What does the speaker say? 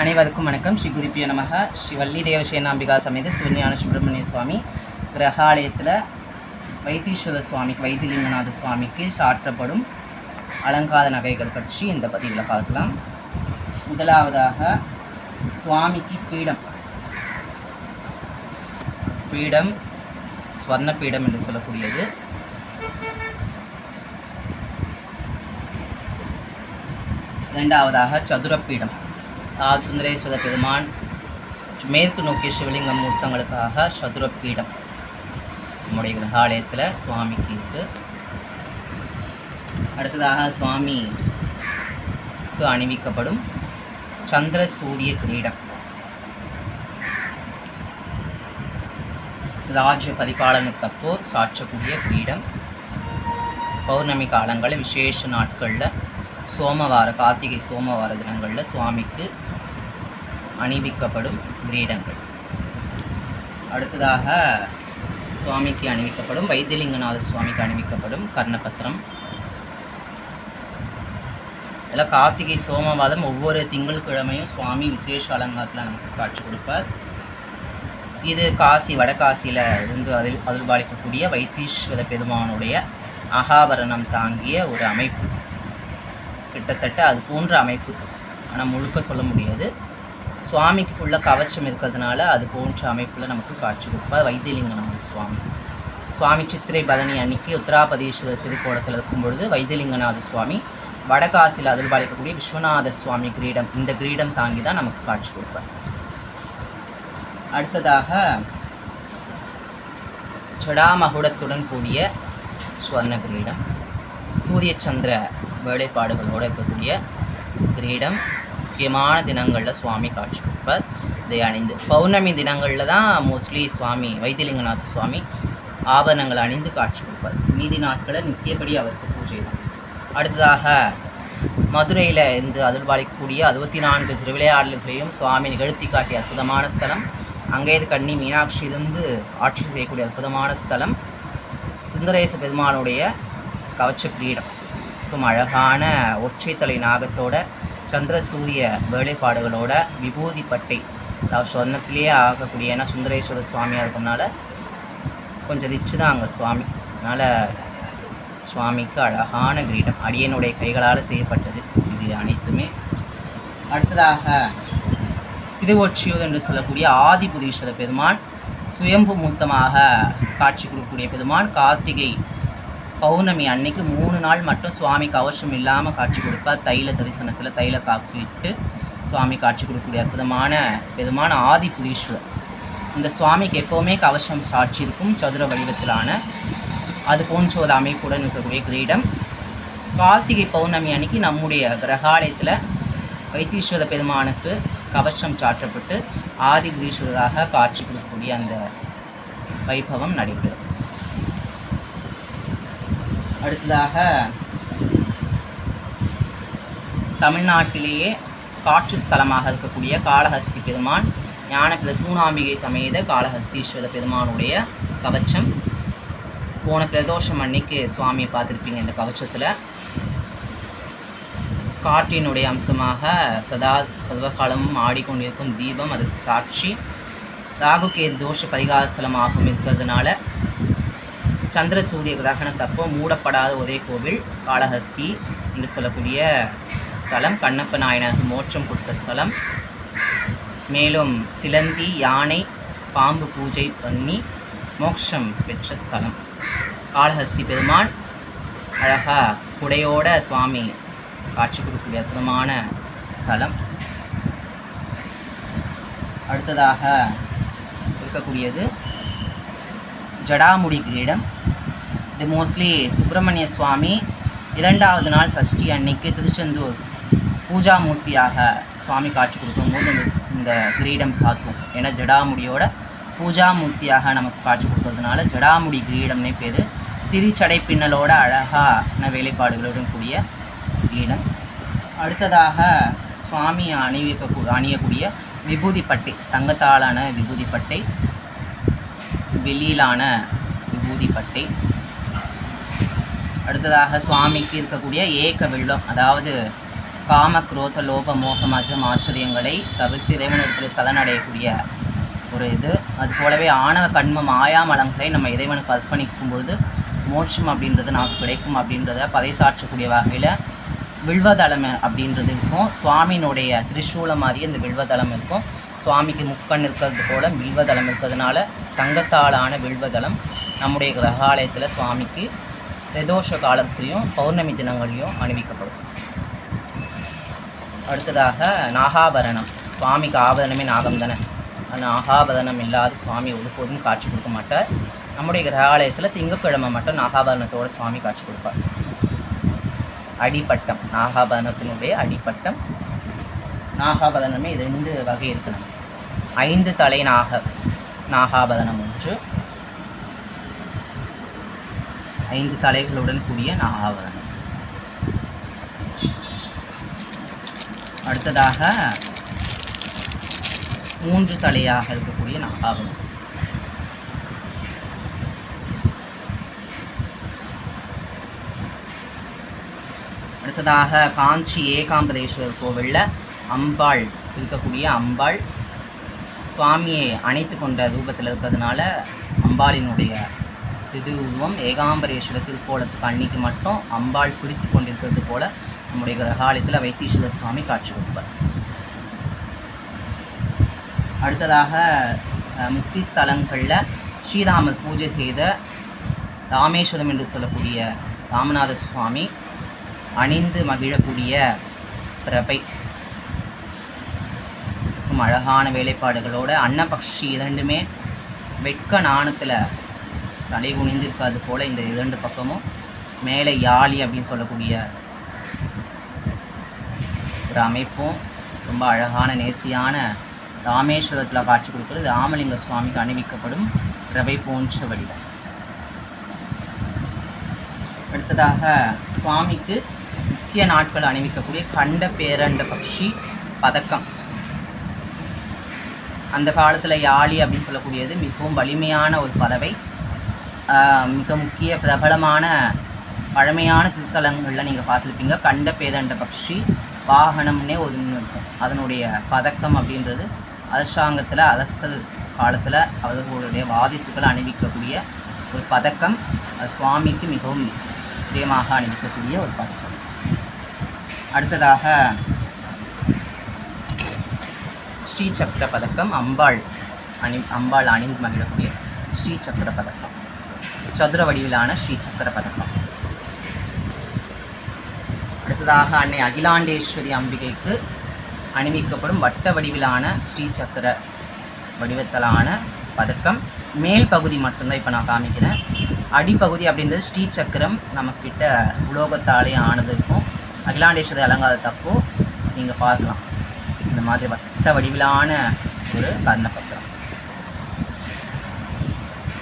அனைவருக்கும் வணக்கம். ஸ்ரீ குதிப்பிய நமக. ஸ்ரீ வள்ளி தேவசேனாம்பிகா சமேத சிவஞான சுப்பிரமணிய சுவாமி. கிரகாலயத்தில் வைத்தீஸ்வர சுவாமிக்கு வைத்தியலிங்கநாத சுவாமிக்கு சாற்றப்படும் அலங்கார நகைகள் பற்றி இந்த பதிவில் பார்க்கலாம். முதலாவதாக சுவாமிக்கு பீடம். பீடம் ஸ்வர்ண பீடம் என்று சொல்லக்கூடியது. இரண்டாவதாக சதுரப்பீடம். ஆ சுந்தரேஸ்வர பெருமான் மேற்கு நோக்கிய சிவலிங்கம் மூர்த்தங்களுக்காக பீடம் நம்முடைய கிரகாலயத்தில் சுவாமிக்கு இருக்கு அடுத்ததாக சுவாமிக்கு அணிவிக்கப்படும் சந்திர சூரிய கிரீடம். ராஜ்ய பரிபாலனத்தப்போ சாற்றக்கூடிய கிரீடம். பௌர்ணமி காலங்களில் விசேஷ நாட்களில் சோமவார கார்த்திகை சோமவார தினங்களில் சுவாமிக்கு அணிவிக்கப்படும் கிரீடங்கள். அடுத்ததாக சுவாமிக்கு அணிவிக்கப்படும் வைத்தியலிங்கநாத சுவாமிக்கு அணிவிக்கப்படும் கர்ணபத்திரம். இதில் கார்த்திகை சோமவாதம் ஒவ்வொரு திங்கட்கிழமையும் சுவாமி விசேஷ அலங்காரத்தில் நமக்கு காட்சி கொடுப்பார். இது காசி வடகாசியில் இருந்து அதில் அருள்பாலிக்கக்கூடிய வைத்தீஸ்வர பெருமானுடைய அகாபரணம் தாங்கிய ஒரு அமைப்பு. கிட்டத்தட்ட அது போன்ற அமைப்பு. ஆனால் முழுக்க சொல்ல முடியாது. சுவாமிக்கு ஃபுல்லாக கவச்சம் இருக்கிறதுனால அது போன்ற அமைப்பில் நமக்கு காட்சி கொடுப்பார் வைத்தியலிங்கநாத சுவாமி. சுவாமி சித்திரை பதனி அன்னைக்கு உத்தராபதீஸ்வரர் திருக்கோலத்தில் இருக்கும் பொழுது வைத்தியலிங்கநாத சுவாமி வடகாசியில் அதிர்பாலிக்கக்கூடிய விஸ்வநாத சுவாமி கிரீடம் இந்த கிரீடம் தாங்கி தான் நமக்கு காட்சி கொடுப்பார் அடுத்ததாக ஜடாமகுடத்துடன் கூடிய ஸ்வர்ண கிரீடம். சூரிய சந்திர வேலைப்பாடுகளோடு இருக்கக்கூடிய கிரீடம். முக்கியமான தினங்களில் சுவாமி காட்சி கொடுப்பார். இதை அணிந்து பௌர்ணமி தினங்களில் தான் மோஸ்ட்லி சுவாமி வைத்தியலிங்கநாத சுவாமி ஆபரணங்கள் அணிந்து காட்சி கொடுப்பார். மீதி நாட்களில் நித்தியப்படி அவருக்கு பூஜை தான். அடுத்ததாக மதுரையில் இருந்து அருள்பாலிக்கக்கூடிய அறுபத்தி நான்கு திருவிளையாடல்களையும் சுவாமி நிகழ்த்தி காட்டிய அற்புதமான ஸ்தலம். அங்கேயிருந்து கன்னி மீனாட்சி இருந்து ஆட்சி செய்யக்கூடிய அற்புதமான ஸ்தலம். சுந்தரேச பெருமானுடைய கவச்ச கிரீடம். மிகவும் அழகான ஒற்றைத்தலை நாகத்தோட சந்திர சூரிய வேலைப்பாடுகளோட விபூதி பட்டை அதாவது சொர்ணத்திலேயே ஆகக்கூடிய ஏன்னா சுந்தரேஸ்வர சுவாமியாக இருக்கனால கொஞ்சம் ரிச்சு தான் அங்கே சுவாமி. அதனால் சுவாமிக்கு அழகான கிரீடம். அடியனுடைய கைகளால் செய்யப்பட்டது. இது அனைத்துமே அடுத்ததாக திருவொற்றியூர் என்று சொல்லக்கூடிய ஆதிபுதீஸ்வர பெருமான் சுயம்பு மூர்த்தமாக காட்சி கொடுக்கக்கூடிய பெருமான் கார்த்திகை பௌர்ணமி அன்னைக்கு மூணு நாள் மட்டும் சுவாமி கவசம் இல்லாமல் காட்சி கொடுப்பார் தைல தரிசனத்தில் தைல காப்பிட்டு சுவாமி காட்சி கொடுக்கக்கூடிய அற்புதமான பெருமான் ஆதிபுதீஸ்வரர் இந்த சுவாமிக்கு எப்போவுமே கவசம் சாட்சி இருக்கும் சதுர வடிவத்திலான. அது போன்ற ஒரு அமைப்புடன் இருக்கக்கூடிய கிரீடம். கார்த்திகை பௌர்ணமி அன்னைக்கு நம்முடைய கிரகாலயத்தில் வைத்தீஸ்வர பெருமானுக்கு கவசம் சாற்றப்பட்டு ஆதிபுதீஸ்வரராக காட்சி கொடுக்கக்கூடிய அந்த வைபவம் நடைபெறும். அடுத்ததாக தமிழ்நாட்டிலேயே காட்சி ஸ்தலமாக இருக்கக்கூடிய காளஹஸ்தி பெருமான் ஞானப்பில சூனாம்பிகை சமேத காளஹஸ்தீஸ்வர பெருமானுடைய கவச்சம். போன பிரதோஷம் அன்னைக்கு சுவாமியை பார்த்துருப்பீங்க இந்த கவச்சத்தில். காற்றினுடைய அம்சமாக சதா சர்வகாலமும் ஆடிக்கொண்டிருக்கும் தீபம் அதுக்கு சாட்சி. ராகுகே தோஷ பரிகார ஸ்தலமாகவும் இருக்கிறதுனால சந்திர சூரிய கிரகணத்தப்போ மூடப்படாத ஒரே கோவில் காளஹஸ்தி என்று சொல்லக்கூடிய ஸ்தலம் கண்ணப்ப நாயனருக்கு மோட்சம் கொடுத்த ஸ்தலம். மேலும் சிலந்தி யானை பாம்பு பூஜை பண்ணி மோட்சம் பெற்ற ஸ்தலம். காளஹஸ்தி பெருமான் அழகாக குடையோட சுவாமி காட்சி கொடுக்கக்கூடிய அற்புதமான ஸ்தலம். அடுத்ததாக இருக்கக்கூடியது ஜடாமுடி கிரீடம் இது மோஸ்ட்லி சுப்பிரமணிய சுவாமி இரண்டாவது நாள் சஷ்டி அன்னைக்கு திருச்செந்தூர் பூஜாமூர்த்தியாக சுவாமி காட்சி கொடுக்கும்போது இந்த இந்த கிரீடம் சாத்தும். ஏன்னா ஜடாமுடியோட பூஜாமூர்த்தியாக நமக்கு காட்சி கொடுக்கறதுனால ஜடாமுடி கிரீடம்னே பேர். திரிச்சடை பின்னலோட அழகான வேலைப்பாடுகளுடன் கூடிய கிரீடம். அடுத்ததாக சுவாமி அணிவிக்க அணியக்கூடிய விபூதி பட்டை தங்கத்தாலான விபூதி பட்டை வெளியிலான விபூதி பட்டை அடுத்ததாக சுவாமிக்கு இருக்கக்கூடிய ஏக வெள்ளம் அதாவது காம குரோத லோப மோக மஜம் ஆச்சரியங்களை தவிர்த்து இறைவனிடத்தில் சலனடையக்கூடிய ஒரு இது. அது போலவே ஆணவ கண்ம மாயாமலங்களை நம்ம இறைவனுக்கு அர்ப்பணிக்கும் பொழுது மோட்சம் அப்படின்றது நமக்கு கிடைக்கும் அப்படின்றத பறைசாற்றக்கூடிய வகையில் வில்வதளம் அப்படின்றது இருக்கும். சுவாமியினுடைய திரிசூலம் மாதிரி அந்த வில்வதளம் இருக்கும். சுவாமிக்கு முக்கண் இருக்கிறது போல வில்வதளம் இருக்கிறதுனால தங்கத்தாலான வில்வதளம் நம்முடைய கிரகாலயத்தில் சுவாமிக்கு பிரதோஷ காலத்திலையும் பௌர்ணமி தினங்களையும் அணிவிக்கப்படும். அடுத்ததாக நாகாபரணம். சுவாமிக்கு ஆபரணமே நாகம் தானே? அந்த நாகாபரணம் இல்லாத சுவாமி ஒருபோதும் காட்சி கொடுக்க மாட்டார். நம்முடைய கிரகாலயத்தில் திங்கட்கிழமை மட்டும் நாகாபரணத்தோட சுவாமி காட்சி கொடுப்பார். அடிப்பட்டம். நாகாபரணத்தினுடைய அடிப்பட்டம் நாகாபதனமே இது ரெண்டு வகை இருக்குது ஐந்து தலை நாக நாகாபதனம் ஒன்று. ஐந்து தலைகளுடன் கூடிய நாகாபரணம் அடுத்ததாக மூன்று தலையாக இருக்கக்கூடிய நாகாபதனம். அடுத்ததாக காஞ்சி ஏகாம்பதேஸ்வரர் கோவிலில் அம்பாள் இருக்கக்கூடிய அம்பாள். சுவாமியை அணைத்து கொண்ட ரூபத்தில் இருக்கிறதுனால அம்பாளினுடைய திரு உருவம் ஏகாம்பரேஸ்வர திருக்கோலத்துக்கு அன்னைக்கு மட்டும் அம்பாள் பிடித்து கொண்டிருக்கிறது போல நம்முடைய கிரகாலயத்தில் வைத்தீஸ்வர சுவாமி காட்சி கொடுப்பார். அடுத்ததாக முக்தி ஸ்தலங்களில் ஸ்ரீராமர் பூஜை செய்த ராமேஸ்வரம் என்று சொல்லக்கூடிய ராமநாத சுவாமி அணிந்து மகிழக்கூடிய பிரபை. இருக்கும் அழகான வேலைப்பாடுகளோட அன்னபக்ஷி இரண்டுமே வெட்க நாணத்தில் தலை குனிந்து இருக்காது போல் இந்த இரண்டு பக்கமும். மேலே யாழி அப்படின்னு சொல்லக்கூடிய ஒரு அமைப்பும் ரொம்ப அழகான நேர்த்தியான ராமேஸ்வரத்தில் காட்சி கொடுக்கிறது. ராமலிங்க சுவாமிக்கு அணிவிக்கப்படும் ரவை போன்ற வடிவம். அடுத்ததாக சுவாமிக்கு முக்கிய நாட்கள் அணிவிக்கக்கூடிய கண்ட பேரண்ட பக்ஷி பதக்கம். அந்த காலத்தில் யாழி அப்படின்னு சொல்லக்கூடியது மிகவும் வலிமையான ஒரு பறவை. மிக முக்கிய பிரபலமான பழமையான திருத்தலங்களில் நீங்கள் பார்த்துருப்பீங்க. கண்ட பேதண்ட பக்ஷி வாகனம்னே ஒரு இருக்கும் அதனுடைய பதக்கம் அப்படின்றது அரசாங்கத்தில் அரசல் காலத்தில் அவர்களுடைய வாதிசுகளை அணிவிக்கக்கூடிய ஒரு பதக்கம். சுவாமிக்கு மிகவும் பிரியமாக அணிவிக்கக்கூடிய ஒரு பதக்கம். அடுத்ததாக ஸ்ரீ சக்கர பதக்கம் அம்பாள் அணி அம்பாள் அணிந்து மகிழக்கூடிய ஸ்ரீ சக்கர பதக்கம் சதுர வடிவிலான ஸ்ரீ சக்கர பதக்கம் அடுத்ததாக அன்னை அகிலாண்டேஸ்வரி அம்பிகைக்கு அணிவிக்கப்படும் வட்ட வடிவிலான ஸ்ரீ சக்கர வடிவத்திலான பதக்கம். மேல் பகுதி மட்டும்தான் இப்போ நான் காமிக்கிறேன். அடிப்பகுதி அப்படின்றது ஸ்ரீ சக்கரம் நம்மக்கிட்ட உலோகத்தாலே ஆனது இருக்கும். அகிலாண்டேஸ்வரி அலங்காரத்தப்போ நீங்கள் பார்க்கலாம். இந்த மாதிரி வட்ட வடிவிலான ஒரு கர்ணபத்திரம்